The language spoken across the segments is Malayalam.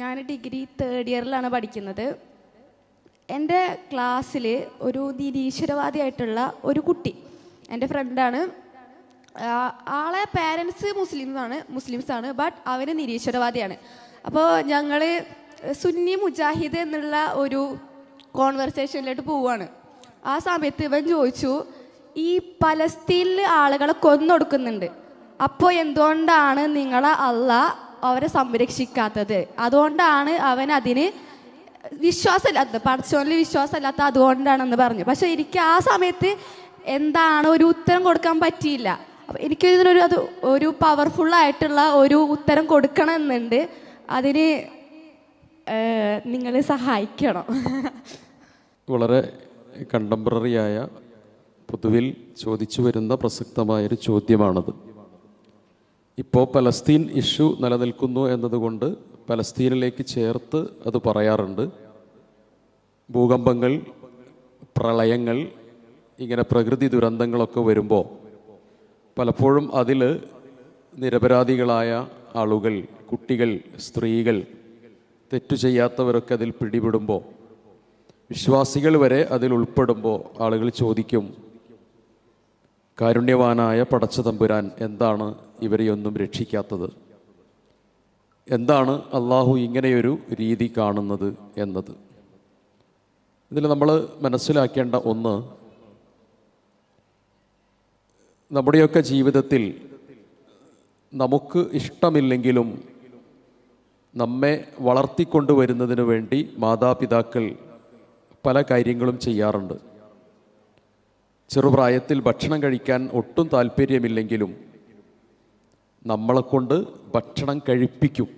ഞാൻ ഡിഗ്രി തേർഡ് ഇയറിലാണ് പഠിക്കുന്നത്. എന്റെ ക്ലാസ്സിൽ ഒരു നിരീശ്വരവാദിയായിട്ടുള്ള ഒരു കുട്ടി എന്റെ ഫ്രണ്ടാണ് ആളെ പാരൻസ് മുസ്ലിംസാണ് മുസ്ലിംസാണ് ബട്ട് അവന് നിരീശ്വരവാദിയാണ്. അപ്പോൾ ഞങ്ങൾ സുന്നി മുജാഹിദ് എന്നുള്ള ഒരു കോൺവെർസേഷനിലോട്ട് പോവുകയാണ്. ആ സമയത്ത് ഇവൻ ചോദിച്ചു ഈ പലസ്തീനിൽ ആളുകളെ കൊന്നൊടുക്കുന്നുണ്ട്. അപ്പോൾ എന്തുകൊണ്ടാണ് നിങ്ങളെ അല്ല അവരെ സംരക്ഷിക്കാത്തത്. അതുകൊണ്ടാണ് അവൻ അതിന് വിശ്വാസമില്ലാത്തത്. പഠിച്ചോനിൽ വിശ്വാസമില്ലാത്ത അതുകൊണ്ടാണെന്ന് പറഞ്ഞു. പക്ഷെ എനിക്ക് ആ സമയത്ത് എന്താണ് ഒരു ഉത്തരം കൊടുക്കാൻ പറ്റിയില്ല. എനിക്ക് ഇതിനൊരു അത് ഒരു പവർഫുൾ ആയിട്ടുള്ള ഒരു ഉത്തരം കൊടുക്കണം കൊടുക്കണമെന്നുണ്ട്. അതിന് നിങ്ങൾ സഹായിക്കണം. വളരെ കണ്ടംപററിയായ പൊതുവിൽ ചോദിച്ചു വരുന്ന പ്രസക്തമായൊരു ചോദ്യമാണത്. ഇപ്പോൾ പലസ്തീൻ ഇഷ്യൂ നിലനിൽക്കുന്നു എന്നതുകൊണ്ട് പലസ്തീനിലേക്ക് ചേർത്ത് അത് പറയാറുണ്ട്. ഭൂകമ്പങ്ങൾ പ്രളയങ്ങൾ ഇങ്ങനെ പ്രകൃതി ദുരന്തങ്ങളൊക്കെ വരുമ്പോൾ പലപ്പോഴും അതിൽ നിരപരാധികളായ ആളുകൾ കുട്ടികൾ സ്ത്രീകൾ തെറ്റു ചെയ്യാത്തവരൊക്കെ അതിൽ പിടിപെടുമ്പോൾ വിശ്വാസികൾ വരെ അതിൽ ഉൾപ്പെടുമ്പോൾ ആളുകൾ ചോദിക്കും കാരുണ്യവാനായ പടച്ച തമ്പുരാൻ എന്താണ് ഇവരെയൊന്നും രക്ഷിക്കാത്തത്? എന്താണ് അള്ളാഹു ഇങ്ങനെയൊരു രീതി കാണുന്നത് എന്നത്? ഇതിൽ നമ്മൾ മനസ്സിലാക്കേണ്ട ഒന്ന് നമ്മുടെയൊക്കെ ജീവിതത്തിൽ നമുക്ക് ഇഷ്ടമില്ലെങ്കിലും നമ്മെ വളർത്തിക്കൊണ്ടുവരുന്നതിന് വേണ്ടി മാതാപിതാക്കൾ പല കാര്യങ്ങളും ചെയ്യാറുണ്ട്. ചെറുപ്രായത്തിൽ ഭക്ഷണം കഴിക്കാൻ ഒട്ടും താല്പര്യമില്ലെങ്കിലും നമ്മളെക്കൊണ്ട് ഭക്ഷണം കഴിപ്പിക്കും.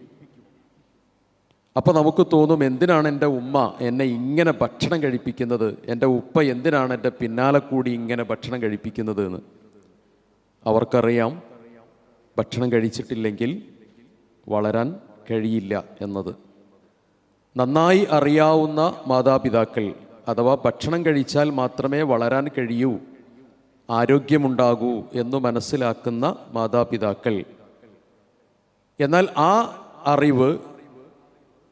അപ്പോൾ നമുക്ക് തോന്നും എന്തിനാണ് എന്റെ ഉമ്മ എന്നെ ഇങ്ങനെ ഭക്ഷണം കഴിപ്പിക്കുന്നത്? എന്റെ ഉപ്പ എന്തിനാണ് എന്റെ പിന്നാലെ കൂടി ഇങ്ങനെ ഭക്ഷണം കഴിപ്പിക്കുന്നത് എന്ന് അവർക്കറിയാം ഭക്ഷണം കഴിച്ചിട്ടില്ലെങ്കിൽ വളരാൻ കഴിയില്ല എന്നത്. നന്നായി അറിയാവുന്ന മാതാപിതാക്കൾ അഥവാ ഭക്ഷണം കഴിച്ചാൽ മാത്രമേ വളരാൻ കഴിയൂ. ആരോഗ്യമുണ്ടാകൂ എന്ന് മനസ്സിലാക്കുന്ന മാതാപിതാക്കൾ. എന്നാൽ ആ അറിവ്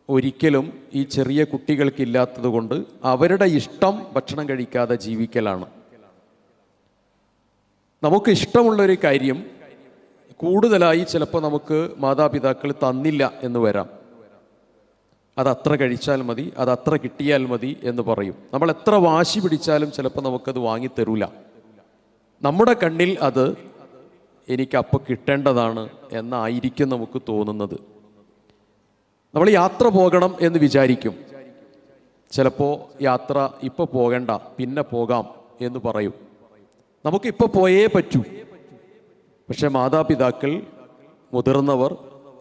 ഒരിക്കലും ഈ ചെറിയ കുട്ടികൾക്കില്ലാത്തതുകൊണ്ട് അവരുടെ ഇഷ്ടം ഭക്ഷണം കഴിക്കാതെ ജീവിക്കലാണ്. നമുക്ക് ഇഷ്ടമുള്ളൊരു കാര്യം കൂടുതലായി ചിലപ്പോൾ നമുക്ക് മാതാപിതാക്കൾ തന്നില്ല എന്ന് വരാം. അത് അത്ര കഴിച്ചാൽ മതി അത് അത്ര കിട്ടിയാൽ മതി എന്ന് പറയും. നമ്മൾ എത്ര വാശി പിടിച്ചാലും ചിലപ്പോൾ നമുക്കത് വാങ്ങിത്തരൂല. നമ്മുടെ കണ്ണിൽ അത് എനിക്ക് അപ്പോൾ കിട്ടേണ്ടതാണ് എന്നായിരിക്കും നമുക്ക് തോന്നുന്നത്. നമ്മൾ യാത്ര പോകണം എന്ന് വിചാരിക്കും. ചിലപ്പോൾ യാത്ര ഇപ്പോൾ പോകണ്ട പിന്നെ പോകാം എന്ന് പറയും. നമുക്ക് നമുക്കിപ്പോൾ പോയേ പറ്റൂ. പക്ഷെ മാതാപിതാക്കൾ മുതിർന്നവർ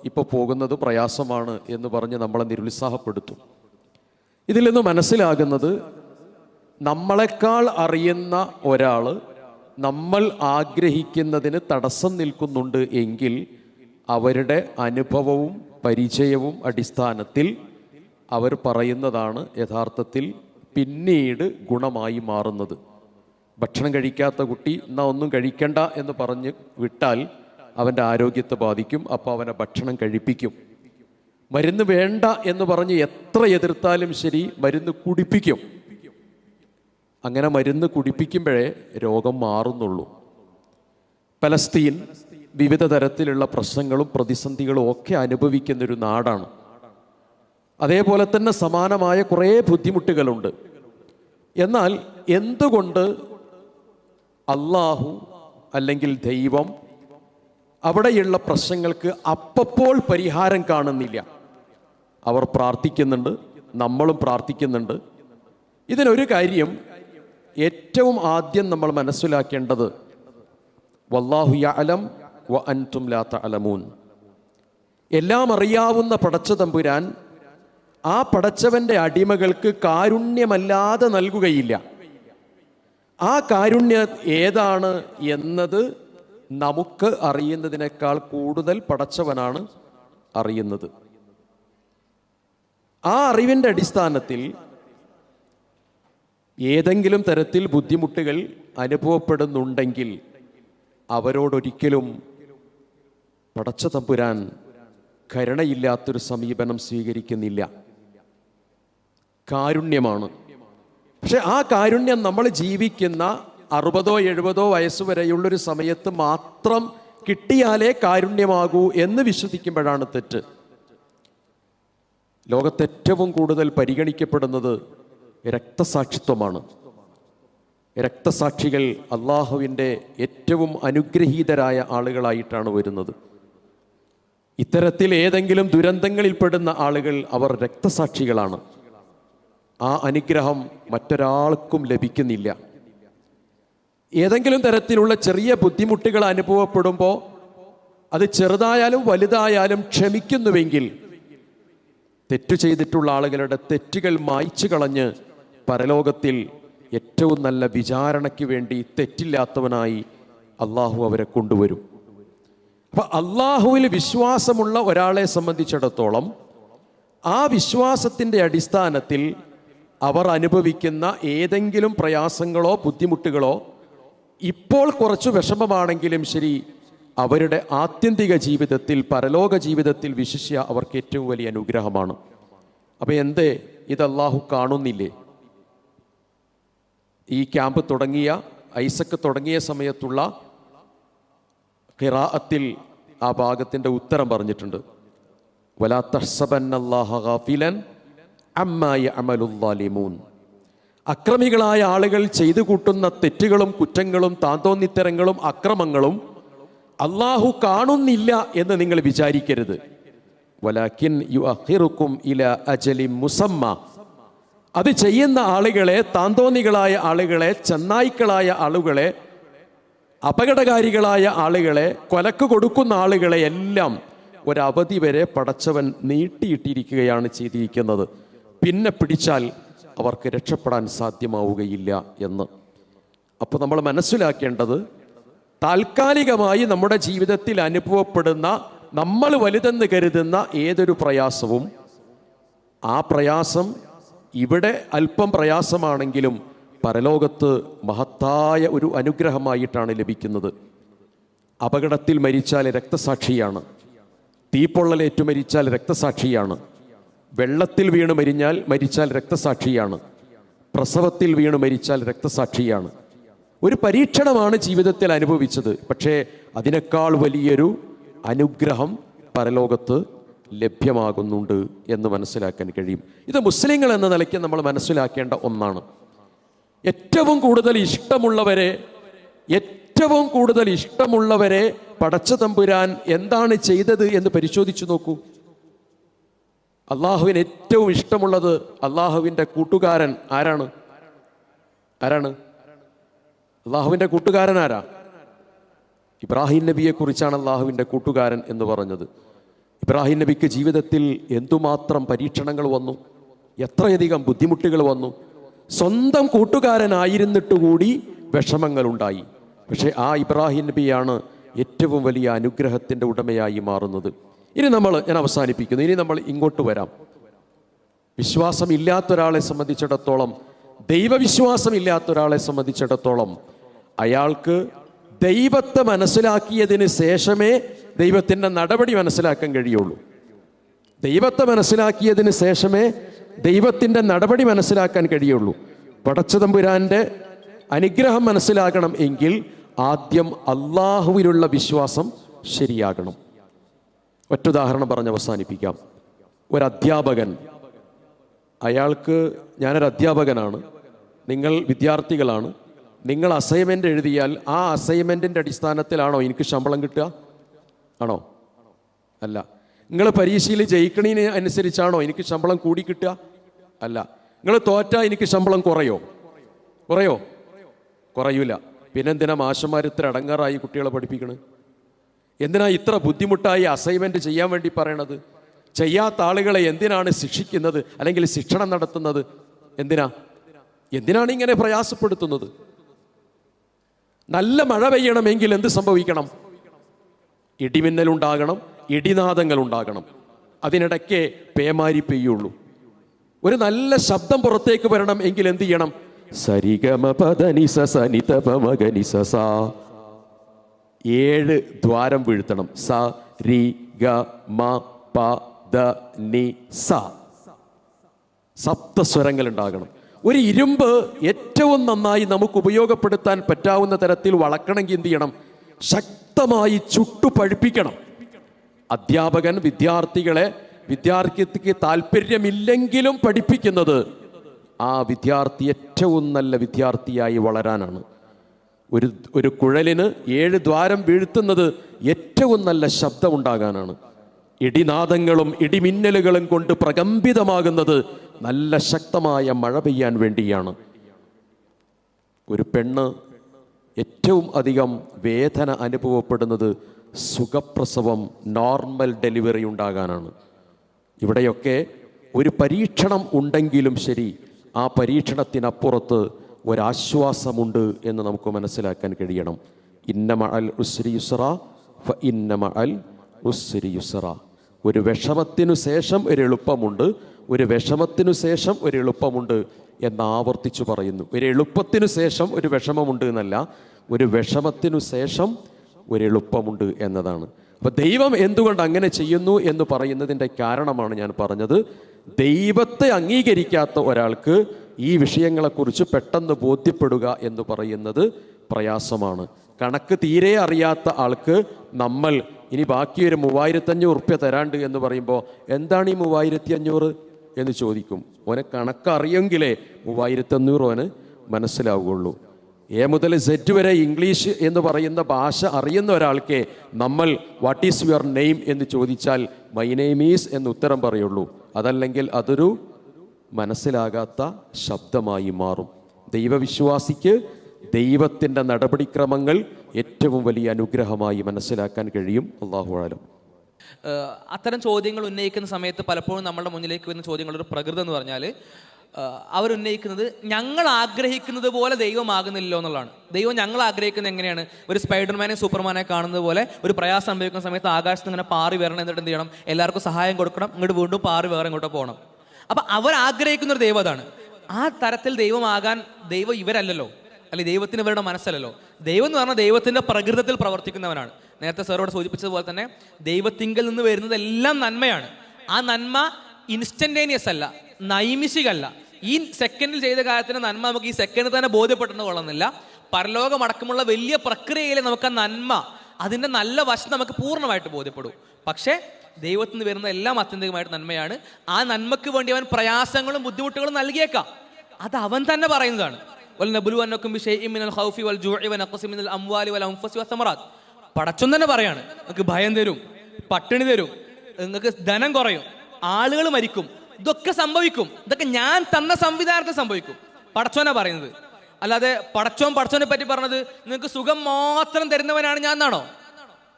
ഇപ്പോൾ പോകുന്നത് പ്രയാസമാണ് എന്ന് പറഞ്ഞ് നമ്മളെ നിരുത്സാഹപ്പെടുത്തും. ഇതിൽ നിന്ന് മനസ്സിലാകുന്നത് നമ്മളെക്കാൾ അറിയുന്ന ഒരാൾ നമ്മൾ ആഗ്രഹിക്കുന്നതിന് തടസ്സം നിൽക്കുന്നുണ്ട് എങ്കിൽ അവരുടെ അനുഭവവും പരിചയവും അടിസ്ഥാനത്തിൽ അവർ പറയുന്നതാണ് യഥാർത്ഥത്തിൽ പിന്നീട് ഗുണമായി മാറുന്നത്. ഭക്ഷണം കഴിക്കാത്ത കുട്ടി എന്നാ ഒന്നും കഴിക്കണ്ട എന്ന് പറഞ്ഞ് വിട്ടാൽ അവന്റെ ആരോഗ്യത്തെ ബാധിക്കും അപ്പോൾ അവനെ ഭക്ഷണം കഴിപ്പിക്കും. മരുന്ന് വേണ്ട എന്ന് പറഞ്ഞ് എത്ര എതിർത്താലും ശരി മരുന്ന് കുടിപ്പിക്കും. അങ്ങനെ മരുന്ന് കുടിപ്പിക്കുമ്പോഴേ രോഗം മാറുന്നുള്ളൂ. പലസ്തീൻ വിവിധ തരത്തിലുള്ള പ്രശ്നങ്ങളും പ്രതിസന്ധികളും ഒക്കെ അനുഭവിക്കുന്ന ഒരു നാടാണ്. അതേപോലെ തന്നെ സമാനമായ കുറേ ബുദ്ധിമുട്ടുകളുണ്ട്. എന്നാൽ എന്തുകൊണ്ട് അള്ളാഹു അല്ലെങ്കിൽ ദൈവം അവിടെയുള്ള പ്രശ്നങ്ങൾക്ക് അപ്പപ്പോൾ പരിഹാരം കാണുന്നില്ല? അവർ പ്രാർത്ഥിക്കുന്നുണ്ട് നമ്മളും പ്രാർത്ഥിക്കുന്നുണ്ട്. ഇതിനൊരു കാര്യം ഏറ്റവും ആദ്യം നമ്മൾ മനസ്സിലാക്കേണ്ടത് വല്ലാഹു അലം വ അൻതും ലാ തഅലമൂൻ. എല്ലാം അറിയാവുന്ന പടച്ച തമ്പുരാൻ ആ പടച്ചവന്റെ അടിമകൾക്ക് കാരുണ്യമല്ലാതെ നൽകുകയില്ല. ആ കാരുണ്യ ഏതാണ് എന്നത് നമുക്ക് അറിയുന്നതിനേക്കാൾ കൂടുതൽ പടച്ചവനാണ് അറിയുന്നത്. ആ അറിവിന്റെ അടിസ്ഥാനത്തിൽ ഏതെങ്കിലും തരത്തിൽ ബുദ്ധിമുട്ടുകൾ അനുഭവപ്പെടുന്നുണ്ടെങ്കിൽ അവരോടൊരിക്കലും പടച്ച തമ്പുരാൻ കരുണയില്ലാത്തൊരു സമീപനം സ്വീകരിക്കുന്നില്ല. കാരുണ്യമാണ്. പക്ഷെ ആ കാരുണ്യം നമ്മൾ ജീവിക്കുന്ന അറുപതോ എഴുപതോ വയസ്സ് വരെയുള്ളൊരു സമയത്ത് മാത്രം കിട്ടിയാലേ കാരുണ്യമാകൂ എന്ന് വിശ്വസിക്കുമ്പോഴാണ് തെറ്റ്. ലോകത്തേറ്റവും കൂടുതൽ പരിഗണിക്കപ്പെടുന്നത് രക്തസാക്ഷിത്വമാണ്. രക്തസാക്ഷികൾ അള്ളാഹുവിന്റെ ഏറ്റവും അനുഗ്രഹീതരായ ആളുകളായിട്ടാണ് വരുന്നത്. ഇത്തരത്തിൽ ഏതെങ്കിലും ദുരന്തങ്ങളിൽപ്പെടുന്ന ആളുകൾ അവർ രക്തസാക്ഷികളാണ്. ആ അനുഗ്രഹം മറ്റൊരാൾക്കും ലഭിക്കുന്നില്ല. ഏതെങ്കിലും തരത്തിലുള്ള ചെറിയ ബുദ്ധിമുട്ടുകൾ അനുഭവപ്പെടുമ്പോൾ അത് ചെറുതായാലും വലുതായാലും ക്ഷമിക്കുന്നുവെങ്കിൽ തെറ്റു ചെയ്തിട്ടുള്ള ആളുകളുടെ തെറ്റുകൾ മായ്ച്ചു കളഞ്ഞ് പരലോകത്തിൽ ഏറ്റവും നല്ല വിചാരണയ്ക്ക് വേണ്ടി തെറ്റില്ലാത്തവനായി അള്ളാഹു അവരെ കൊണ്ടുവരും. അപ്പൊ അള്ളാഹുവിൽ വിശ്വാസമുള്ള ഒരാളെ സംബന്ധിച്ചിടത്തോളം ആ വിശ്വാസത്തിന്റെ അടിസ്ഥാനത്തിൽ അവർ അനുഭവിക്കുന്ന ഏതെങ്കിലും പ്രയാസങ്ങളോ ബുദ്ധിമുട്ടുകളോ ഇപ്പോൾ കുറച്ച് വിഷമമാണെങ്കിലും ശരി അവരുടെ ആത്യന്തിക ജീവിതത്തിൽ പരലോക ജീവിതത്തിൽ വിശിഷ്യ അവർക്ക് ഏറ്റവും വലിയ അനുഗ്രഹമാണ്. അപ്പൊ എന്തേ? ഇത് അള്ളാഹു കാണുന്നില്ലേ? ഈ ക്യാമ്പ് തുടങ്ങിയ ഐസക്ക് തുടങ്ങിയ സമയത്തുള്ള ഖിറാഅത്തിൽ ആ ഭാഗത്തിന്റെ ഉത്തരം പറഞ്ഞിട്ടുണ്ട്. വലാ തഹ്സബന്നല്ലാഹ ഗാഫിലൻ അമ്മാ യഅമലുദ്ദാലിമൂൻ അക്രമികളായ ആളുകൾ ചെയ്തു കൂട്ടുന്ന തെറ്റുകളും കുറ്റങ്ങളും താന്തോന്നിത്തരങ്ങളും അക്രമങ്ങളും അള്ളാഹു കാണുന്നില്ല എന്ന് നിങ്ങൾ വിചാരിക്കരുത്. വലാക്കിൻ യു അഹിറുക്കും ഇല അജലി മുസമ്മ. അത് ചെയ്യുന്ന ആളുകളെ താന്തോന്നികളായ ആളുകളെ ചെന്നായ്ക്കളായ ആളുകളെ അപകടകാരികളായ ആളുകളെ കൊലക്ക് കൊടുക്കുന്ന ആളുകളെ എല്ലാം ഒരവധി വരെ പടച്ചവൻ നീട്ടിയിട്ടിരിക്കുകയാണ് ചെയ്തിരിക്കുന്നത്. പിന്നെ പിടിച്ചാൽ അവർക്ക് രക്ഷപ്പെടാൻ സാധ്യമാവുകയില്ല എന്ന്. അപ്പോൾ നമ്മൾ മനസ്സിലാക്കേണ്ടത് താൽക്കാലികമായി നമ്മുടെ ജീവിതത്തിൽ അനുഭവപ്പെടുന്ന നമ്മൾ വലുതെന്ന് കരുതുന്ന ഏതൊരു പ്രയാസവും ആ പ്രയാസം ഇവിടെ അല്പം പ്രയാസമാണെങ്കിലും പരലോകത്ത് മഹത്തായ ഒരു അനുഗ്രഹമായിട്ടാണ് ലഭിക്കുന്നത്. അപകടത്തിൽ മരിച്ചാൽ രക്തസാക്ഷിയാണ്. തീപ്പൊള്ളലേറ്റു മരിച്ചാൽ രക്തസാക്ഷിയാണ്. വെള്ളത്തിൽ വീണ് മരിഞ്ഞാൽ മരിച്ചാൽ രക്തസാക്ഷിയാണ്. പ്രസവത്തിൽ വീണ് മരിച്ചാൽ രക്തസാക്ഷിയാണ്. ഒരു പരീക്ഷണമാണ് ജീവിതത്തിൽ അനുഭവിച്ചത്. പക്ഷേ അതിനേക്കാൾ വലിയൊരു അനുഗ്രഹം പരലോകത്ത് ലഭ്യമാകുന്നുണ്ട് എന്ന് മനസ്സിലാക്കാൻ കഴിയും. ഇത് മുസ്ലിങ്ങൾ എന്ന നിലയ്ക്ക് നമ്മൾ മനസ്സിലാക്കേണ്ട ഒന്നാണ്. ഏറ്റവും കൂടുതൽ ഇഷ്ടമുള്ളവരെ ഏറ്റവും കൂടുതൽ ഇഷ്ടമുള്ളവരെ പടച്ച തമ്പുരാൻ എന്താണ് ചെയ്തത് എന്ന് പരിശോധിച്ചു നോക്കൂ. അള്ളാഹുവിന് ഏറ്റവും ഇഷ്ടമുള്ളത് അള്ളാഹുവിന്റെ കൂട്ടുകാരൻ ആരാണ്? ആരാണ്? അള്ളാഹുവിന്റെ കൂട്ടുകാരൻ ആരാ? ഇബ്രാഹിം നബിയെക്കുറിച്ചാണ് അള്ളാഹുവിന്റെ കൂട്ടുകാരൻ എന്ന് പറഞ്ഞത്. ഇബ്രാഹിം നബിക്ക് ജീവിതത്തിൽ എന്തുമാത്രം പരീക്ഷണങ്ങൾ വന്നു? എത്രയധികം ബുദ്ധിമുട്ടുകൾ വന്നു? സ്വന്തം കൂട്ടുകാരനായിരുന്നിട്ട് കൂടി വിഷമങ്ങളുണ്ടായി. പക്ഷേ ആ ഇബ്രാഹിം നബിയാണ് ഏറ്റവും വലിയ അനുഗ്രഹത്തിന്റെ ഉടമയായി മാറുന്നത്. ഇനി നമ്മൾ ഞാൻ അവസാനിപ്പിക്കുന്നു. ഇനി നമ്മൾ ഇങ്ങോട്ട് വരാം. വിശ്വാസം ഇല്ലാത്ത ഒരാളെ സംബന്ധിച്ചിടത്തോളം ദൈവവിശ്വാസം ഇല്ലാത്ത ഒരാളെ സംബന്ധിച്ചിടത്തോളം അയാൾക്ക് ദൈവത്തെ മനസ്സിലാക്കിയതിന് ശേഷമേ ദൈവത്തിന്റെ നടപടി മനസ്സിലാക്കാൻ കഴിയുള്ളൂ. ദൈവത്തെ മനസ്സിലാക്കിയതിന് ശേഷമേ ദൈവത്തിന്റെ നടപടി മനസ്സിലാക്കാൻ കഴിയുള്ളൂ. പടച്ചതമ്പുരാന്റെ അനുഗ്രഹം മനസ്സിലാകണം എങ്കിൽ ആദ്യം അള്ളാഹുവിലുള്ള വിശ്വാസം ശരിയാകണം. ഒറ്റുദാഹരണം പറഞ്ഞ് അവസാനിപ്പിക്കാം. ഒരു അധ്യാപകൻ. അയാൾക്ക് ഞാനൊരു അധ്യാപകനാണ് നിങ്ങൾ വിദ്യാർത്ഥികളാണ്. നിങ്ങൾ അസൈൻമെന്റ് എഴുതിയാൽ ആ അസൈൻമെന്റിന്റെ അടിസ്ഥാനത്തിലാണോ എനിക്ക് ശമ്പളം കിട്ടുക? ആണോ? അല്ല. നിങ്ങൾ പരീക്ഷയിൽ ജയിക്കണീന് അനുസരിച്ചാണോ എനിക്ക് ശമ്പളം കൂടി കിട്ടുക? അല്ല. നിങ്ങൾ തോറ്റാൽ എനിക്ക് ശമ്പളം കുറയോ? കുറയോ? കുറയൂല. പിന്നെന്തിനാ മാഷന്മാർ ഇത്ര അടങ്ങാറായി കുട്ടികളെ പഠിപ്പിക്കണത് എന്തിനാ ഇത്ര ബുദ്ധിമുട്ടായി അസൈൻമെന്റ് ചെയ്യാൻ വേണ്ടി പറയണത്? ചെയ്യാത്ത ആളുകളെ എന്തിനാണ് ശിക്ഷിക്കുന്നത്? അല്ലെങ്കിൽ ശിക്ഷണം നടത്തുന്നത്? എന്തിനാ? എന്തിനാണ് ഇങ്ങനെ പ്രയാസപ്പെടുത്തുന്നത്? നല്ല മഴ പെയ്യണമെങ്കിൽ എന്ത് സംഭവിക്കണം? ഇടിമിന്നൽ ഉണ്ടാകണം ഇടിനാദങ്ങൾ ഉണ്ടാകണം അതിനിടയ്ക്ക് പേമാരി പെയ്യുള്ളൂ. ഒരു നല്ല ശബ്ദം പുറത്തേക്ക് വരണം എങ്കിൽ എന്ത് ചെയ്യണം? സരിഗമ പദനിസ സനിത ഏഴ് ദ്വാരം വീഴ്ത്തണം. സ രി ഗ മ പ ദ നി സ സപ്തസ്വരങ്ങൾ ഉണ്ടാകണം ഒരു ഇരുമ്പ് ഏറ്റവും നന്നായി നമുക്ക് ഉപയോഗപ്പെടുത്താൻ പറ്റാവുന്ന തരത്തിൽ വളക്കണമെങ്കിൽ എന്ത് ചെയ്യണം? ശക്തമായി ചുട്ടു പഴുപ്പിക്കണം. അധ്യാപകൻ വിദ്യാർത്ഥികളെ വിദ്യാർത്ഥിക്ക് താല്പര്യമില്ലെങ്കിലും പഠിപ്പിക്കുന്നത് ആ വിദ്യാർത്ഥി ഏറ്റവും നല്ല വിദ്യാർത്ഥിയായി വളരാനാണ്. ഒരു ഒരു കുഴലിന് ഏഴ് ദ്വാരം വീഴ്ത്തുന്നത് ഏറ്റവും നല്ല ശബ്ദമുണ്ടാകാനാണ്. ഇടിനാദങ്ങളും ഇടിമിന്നലുകളും കൊണ്ട് പ്രകമ്പിതമാകുന്നത് നല്ല ശക്തമായ മഴ പെയ്യാൻ വേണ്ടിയാണ്. ഒരു പെണ്ണ് ഏറ്റവും അധികം വേദന അനുഭവപ്പെടുന്നത് സുഖപ്രസവം നോർമൽ ഡെലിവറി ഉണ്ടാകാനാണ്. ഇവിടെയൊക്കെ ഒരു പരീക്ഷണം ഉണ്ടെങ്കിലും ശരി ആ പരീക്ഷണത്തിനപ്പുറത്ത് ഒരാശ്വാസമുണ്ട് എന്ന് നമുക്ക് മനസ്സിലാക്കാൻ കഴിയണം. ഇന്നമ അൽ ഉസ്രി യുസറ ഇന്നമ അൽ ഉസ്രി യുസ്ര ഒരു വിഷമത്തിനു ശേഷം ഒരു എളുപ്പമുണ്ട് ഒരു വിഷമത്തിനു ശേഷം ഒരു എളുപ്പമുണ്ട് എന്ന് ആവർത്തിച്ചു പറയുന്നു. ഒരു എളുപ്പത്തിനു ശേഷം ഒരു വിഷമമുണ്ട് എന്നല്ല ഒരു വിഷമത്തിനു ശേഷം ഒരു എളുപ്പമുണ്ട് എന്നതാണ്. അപ്പോൾ ദൈവം എന്തുകൊണ്ട് അങ്ങനെ ചെയ്യുന്നു എന്ന് പറയുന്നതിന്റെ കാരണമാണ് ഞാൻ പറഞ്ഞത്. ദൈവത്തെ അംഗീകരിക്കാത്ത ഒരാൾക്ക് ഈ വിഷയങ്ങളെക്കുറിച്ച് പെട്ടെന്ന് ബോധ്യപ്പെടുക എന്ന് പറയുന്നത് പ്രയാസമാണ്. കണക്ക് തീരെ അറിയാത്ത ആൾക്ക് നമ്മൾ ഇനി ബാക്കി ഒരു മൂവായിരത്തഞ്ഞൂറ് ഉറുപ്യ തരാണ്ട് എന്ന് പറയുമ്പോൾ എന്താണ് ഈ മൂവായിരത്തി അഞ്ഞൂറ് എന്ന് ചോദിക്കും. ഓനെ കണക്കറിയെങ്കിലേ മൂവായിരത്തഞ്ഞൂറ് ഓന് മനസ്സിലാവുകയുള്ളൂ. എ മുതൽ സെറ്റ് വരെ ഇംഗ്ലീഷ് എന്ന് പറയുന്ന ഭാഷ അറിയുന്ന ഒരാൾക്ക് നമ്മൾ വാട്ട് ഈസ് യുവർ നെയിം എന്ന് ചോദിച്ചാൽ മൈ നെയിം ഈസ് എന്ന് ഉത്തരം പറയുള്ളൂ. അതല്ലെങ്കിൽ അതൊരു മനസ്സിലാകാത്ത ശബ്ദമായി മാറും. ദൈവവിശ്വാസിക്ക് ദൈവത്തിന്റെ നടപടിക്രമങ്ങൾ ഏറ്റവും വലിയ അനുഗ്രഹമായി മനസ്സിലാക്കാൻ കഴിയും. അള്ളാഹു ആലം അത്തരം ചോദ്യങ്ങൾ ഉന്നയിക്കുന്ന സമയത്ത് പലപ്പോഴും നമ്മുടെ മുന്നിലേക്ക് വരുന്ന ചോദ്യങ്ങളുടെ ഒരു പ്രകൃതം എന്ന് പറഞ്ഞാൽ അവരുന്നയിക്കുന്നത് ഞങ്ങൾ ആഗ്രഹിക്കുന്നത് പോലെ ദൈവമാകുന്നില്ലല്ലോ എന്നുള്ളതാണ്. ദൈവം ഞങ്ങൾ ആഗ്രഹിക്കുന്നത് എങ്ങനെയാണ്? ഒരു സ്പൈഡർമാനെ സൂപ്പർമാനെ കാണുന്നത് പോലെ ഒരു പ്രയാസം അനുഭവിക്കുന്ന സമയത്ത് ആകാശത്ത് ഇങ്ങനെ പാറി വരണം എന്നിട്ട് എന്ത് ചെയ്യണം? എല്ലാവർക്കും സഹായം കൊടുക്കണം ഇങ്ങോട്ട് വീണ്ടും പാറി വേറെ ഇങ്ങോട്ട് പോകണം. അപ്പം അവർ ആഗ്രഹിക്കുന്ന ഒരു ദൈവം അതാണ്. ആ തരത്തിൽ ദൈവമാകാൻ ദൈവം ഇവരല്ലല്ലോ. അല്ലെ ദൈവത്തിന് ഇവരുടെ മനസ്സല്ലല്ലോ. ദൈവം എന്ന് പറഞ്ഞാൽ ദൈവത്തിന്റെ പ്രകൃതത്തിൽ പ്രവർത്തിക്കുന്നവനാണ്. നേരത്തെ സാറോട് സൂചിപ്പിച്ചതുപോലെ തന്നെ ദൈവത്തിങ്കൽ നിന്ന് വരുന്നത് എല്ലാം നന്മയാണ്. ആ നന്മ ഇൻസ്റ്റന്റേനിയസ് അല്ല നൈമിഷികല്ല. ഈ സെക്കൻഡിൽ ചെയ്ത കാര്യത്തിന് നന്മ നമുക്ക് ഈ സെക്കൻഡിൽ തന്നെ ബോധ്യപ്പെട്ടെന്ന് കൊള്ളുന്നില്ല പരലോകമടക്കമുള്ള വലിയ പ്രക്രിയയിൽ നമുക്ക് ആ നന്മ അതിന്റെ നല്ല വശം നമുക്ക് പൂർണമായിട്ട് ബോധ്യപ്പെടും. പക്ഷേ ദൈവത്തിൽ നിന്ന് വരുന്ന എല്ലാം അത്യന്തികമായിട്ട് നന്മയാണ്. ആ നന്മയ്ക്ക് വേണ്ടി അവൻ പ്രയാസങ്ങളും ബുദ്ധിമുട്ടുകളും നൽകിയേക്കാം. അത് അവൻ തന്നെ പറയുന്നതാണ്. വൽനബ്ലുവന്നക്കും ബിശൈഇൻ മിനൽ ഖൗഫി വൽ ജൂഇ വനഖ്സി അംവാലി വൽ അൻഫുസി വസ്സമറാത്ത് പടച്ചോൻ തന്നെ പറയാണ് നിങ്ങൾക്ക് ഭയം തരും പട്ടിണി തരും നിങ്ങൾക്ക് ധനം കുറയും ആളുകൾ മരിക്കും ഇതൊക്കെ സംഭവിക്കും ഇതൊക്കെ ഞാൻ തന്ന സംവിധാനത്തെ സംഭവിക്കും. പടച്ചോനാ പറയുന്നത്? അല്ലാതെ പടച്ചോൻ പടച്ചോനെ പറ്റി പറഞ്ഞത് നിങ്ങൾക്ക് സുഖം മാത്രം തരുന്നവനാണ് ഞാൻ എന്നാണോ?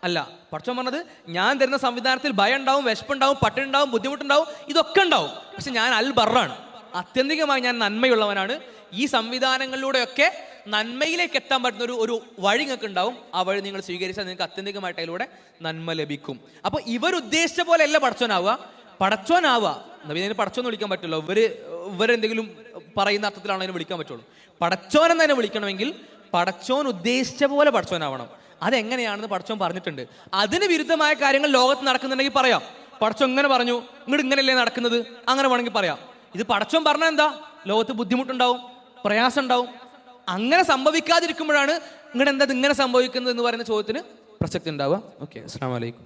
അല്ല പടച്ചോൻ പറഞ്ഞത് ഞാൻ തരുന്ന സംവിധാനത്തിൽ ഭയം ഉണ്ടാവും വിശപ്പുണ്ടാവും പട്ടിണി ഉണ്ടാവും ബുദ്ധിമുട്ടുണ്ടാവും ഇതൊക്കെ ഉണ്ടാവും. പക്ഷെ ഞാൻ അൽ ബറാണ് ആത്യന്തികമായി ഞാൻ നന്മയുള്ളവനാണ്. ഈ സംവിധാനങ്ങളിലൂടെയൊക്കെ നന്മയിലേക്ക് എത്താൻ പറ്റുന്ന ഒരു ഒരു വഴി നിങ്ങൾക്ക് ഉണ്ടാവും ആ വഴി നിങ്ങൾ സ്വീകരിച്ചാൽ നിങ്ങൾക്ക് അത്യന്തികമായിട്ട് അതിലൂടെ നന്മ ലഭിക്കും. അപ്പൊ ഇവർ ഉദ്ദേശിച്ച പോലെ അല്ല പടച്ചോനാവുക പടച്ചോനാവുക നവീനെ പടച്ചോന്ന് വിളിക്കാൻ പറ്റുള്ളൂ ഇവർ ഇവരെന്തെങ്കിലും പറയുന്ന അർത്ഥത്തിലാണ് അതിനെ വിളിക്കാൻ പറ്റുള്ളൂ. പടച്ചോൻ തന്നെ വിളിക്കണമെങ്കിൽ പടച്ചോൻ ഉദ്ദേശിച്ച പോലെ പടച്ചോനാവണം. അതെങ്ങനെയാണെന്ന് പടച്ചോൻ പറഞ്ഞിട്ടുണ്ട്. അതിന് വിരുദ്ധമായ കാര്യങ്ങൾ ലോകത്ത് നടക്കുന്നുണ്ടെങ്കിൽ പറയാം. പടച്ചോൻ ഇങ്ങനെ പറഞ്ഞു. ഇങ്ങോട്ട് ഇങ്ങനെയല്ലേ നടക്കുന്നത്? അങ്ങനെ വേണമെങ്കിൽ പറയാം. ഇത് പടച്ചോൻ പറഞ്ഞാൽ എന്താ? ലോകത്ത് ബുദ്ധിമുട്ടുണ്ടാവും. പ്രയാസം ഉണ്ടാവും അങ്ങനെ സംഭവിക്കാതിരിക്കുമ്പോഴാണ് നിങ്ങളുടെ എന്താ ഇങ്ങനെ സംഭവിക്കുന്നത് എന്ന് പറയുന്ന ചോദ്യത്തിന് പ്രസക്തി ഉണ്ടാവുക. ഓക്കെ അസ്സാം വലൈക്കും